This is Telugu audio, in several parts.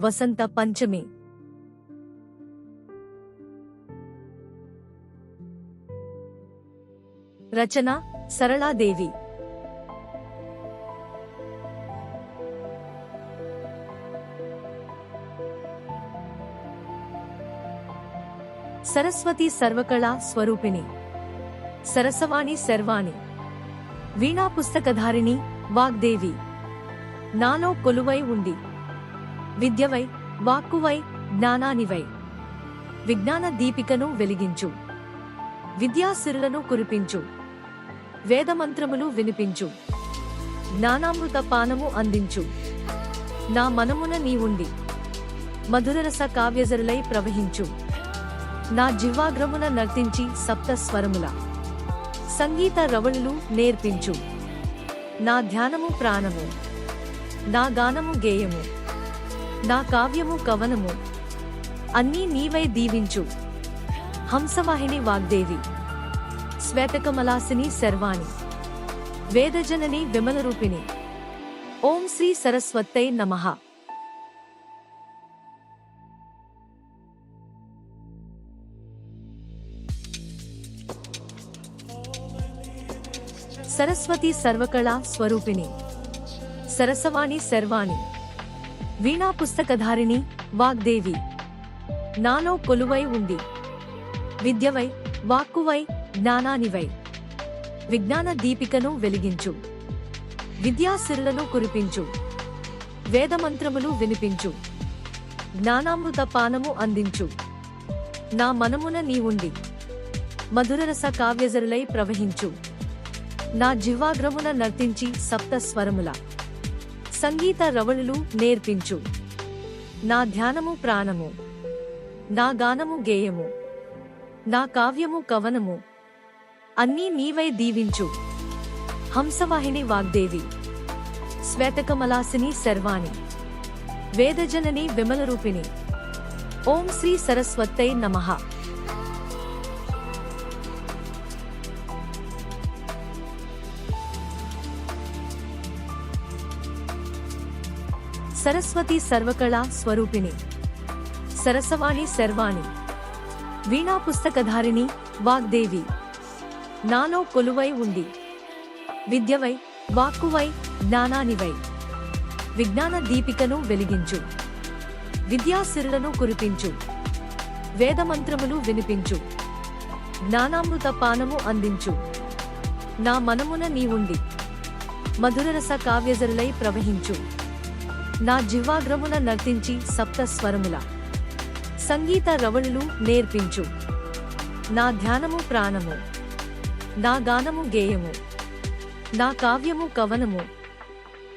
వసంత పంచమి. రచన సరళాదేవి. సరస్వతి సర్వకళా స్వరూపిణి. సరసవాణి శర్వాణి. వీణా పుస్తకధారిణి వాగ్దేవి. నాలో కొలువై ఉండి. విద్యవై వాక్కువై జ్ఞానానివై. విజ్ఞాన దీపికను వెలిగించు. విద్యాసిరులను కురిపించు. వేదమంత్రములు వినిపించు. జ్ఞానామృత పానము అందించు. నా మనమున నీవుండి. మధురరస కావ్యజరులై ప్రవహించు. నా జిహ్వాగ్రమున నర్తించి సప్త స్వరముల. సంగీత రవళులు నేర్పించు. నా ధ్యానము ప్రాణము. నా గానము గేయము. నా కావ్యము కవనము. అన్నీ నీవై దీవించు. హంసవాహిని వాగ్దేవి. శ్వేతకమలాసిని శర్వాణి. వేదజనని విమలరూపిణి. ఓం శ్రీ సరస్వత్తై నమః. సరస్వతి సర్వకళా స్వరూపిణి. సరసవాణి శర్వాణి. వీణా పుస్తకధారిణి వాగ్దేవి. నాలో కొలువై ఉంది. విద్యవై వాక్కువై జ్ఞానానివై. విజ్ఞాన దీపికను వెలిగించు. విద్యాసిరులను కురిపించు. వేదమంత్రములు వినిపించు. జ్ఞానామృత పానము అందించు. నా మనమున నీవుండి. మధురరస కావ్యజరులై ప్రవహించు. నా జిహ్వాగ్రమున నర్తించి సప్త స్వరముల. సంగీత రవళులు నేర్పించు. నా ధ్యానము ప్రాణము. నా గానము గేయము. నా కావ్యము కవనము. అన్నీ నీవై దీవించు. హంసవాహిని వాగ్దేవి. శ్వేతకమలాసిని శర్వాణి. వేదజనని విమలరూపిణి. ఓం శ్రీ సరస్వత్తై నమః. సరస్వతి సర్వకళా స్వరూపిణి. సరసవాణి శర్వాణి. వీణా పుస్తకధారిణి వాగ్దేవి. నాలో కొలువై ఉండి. విద్యవై వాక్కువై జ్ఞానానివై. విజ్ఞాన దీపికను వెలిగించు. విద్యాసిరులను కురిపించు. వేదమంత్రములు వినిపించు. జ్ఞానామృత పానము అందించు. నా మనమున నీవుండి. మధురరస కావ్యజరులై ప్రవహించు. నా జివాగ్రమున నర్తించి సప్త స్వరముల. సంగీత రవణులు నేర్పించు. నా ధ్యానము ప్రాణము. నా గానము గేయము. నా కావ్యము కవనము.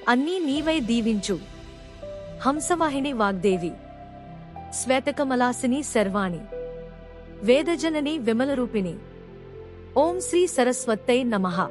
అన్నీ నీవై దీవించు. హంసవాహిని వాగ్దేవి. శ్వేతకమలాసిని శర్వాణి. వేదజనని విమలరూపిణి. ఓం శ్రీ సరస్వత్తై నమః.